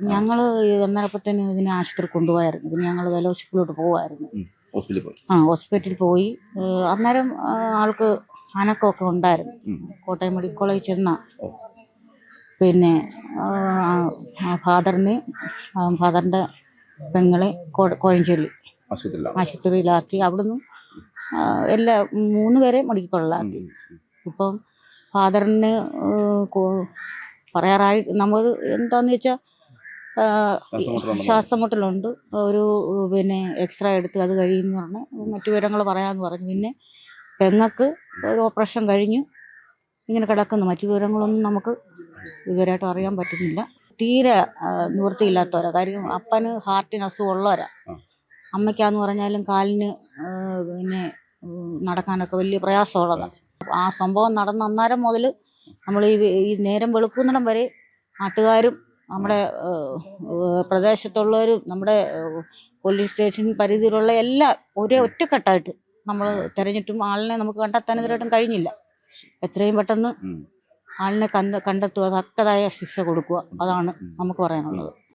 ഞങ്ങൾ ഒന്നരപ്പത്തേനും ഇതിനെ ആശുപത്രി കൊണ്ടുപോയായിരുന്നു. പിന്നെ ഞങ്ങൾ ഫെലോഷിപ്പിലോട്ട് പോവായിരുന്നു. ഹോസ്പിറ്റലിൽ പോയി. ആ ഹോസ്പിറ്റലിൽ പോയി. അന്നേരം ആൾക്ക് അനക്കമൊക്കെ ഉണ്ടായിരുന്നു. കോട്ടയം മെഡിക്കൽ കോളേജ് ചെന്ന. പിന്നെ ഫാദറിന് ഫാദറിന്റെ പെങ്ങളെ കോഴഞ്ചേരി ആശുപത്രിയിലാക്കി. അവിടുന്ന് എല്ലാ മൂന്ന് പേരെ മെഡിക്കൽ കോളേജിലാക്കി ഇപ്പം ഫാദറിന് പറയാറായി നമ്മൾ എന്താന്ന് വെച്ചാൽ ശ്വാസമുട്ടലുണ്ടെന്ന് ശ്വാസം മുട്ടലുണ്ട് ഒരു പിന്നെ എക്സ്റേ എടുത്ത് അത് കഴിയുമെന്ന് പറഞ്ഞ് മറ്റു വിവരങ്ങൾ പറയാമെന്ന് പറഞ്ഞു. പിന്നെ പെങ്ങക്ക് ഒരു ഓപ്പറേഷൻ കഴിഞ്ഞു. ഇങ്ങനെ കിടക്കുന്നു. മറ്റു വിവരങ്ങളൊന്നും നമുക്ക് ഇതുവരെയായിട്ട് അറിയാൻ പറ്റുന്നില്ല. തീരെ നിവൃത്തിയില്ലാത്തവരാണ് നിവൃത്തിയില്ലാത്തവരാ. കാര്യം അപ്പന് ഹാർട്ടിന് അസുഖമുള്ളവരാ. അമ്മയ്ക്കാന്ന് പറഞ്ഞാലും കാലിന് പിന്നെ നടക്കാനൊക്കെ വലിയ പ്രയാസമുള്ളതാണ് ആ. സംഭവം നടന്ന അന്നേരം മുതൽ നമ്മൾ ഈ ഈ നേരം വെളുക്കുന്നിടം വരെ നാട്ടുകാരും നമ്മുടെ പ്രദേശത്തുള്ളവരും നമ്മുടെ പോലീസ് സ്റ്റേഷൻ പരിധിയിലുള്ള എല്ലാ ഒരേ ഒറ്റക്കെട്ടായിട്ട് നമ്മൾ തിരഞ്ഞിട്ടും ആളിനെ നമുക്ക് കണ്ടെത്താൻ ഇതുവരെയായിട്ടും കഴിഞ്ഞില്ല. എത്രയും പെട്ടെന്ന്. ആളിനെ കണ്ട കണ്ടെത്തുക തക്കതായ ശിക്ഷ കൊടുക്കുക അതാണ് നമുക്ക് പറയാനുള്ളത്.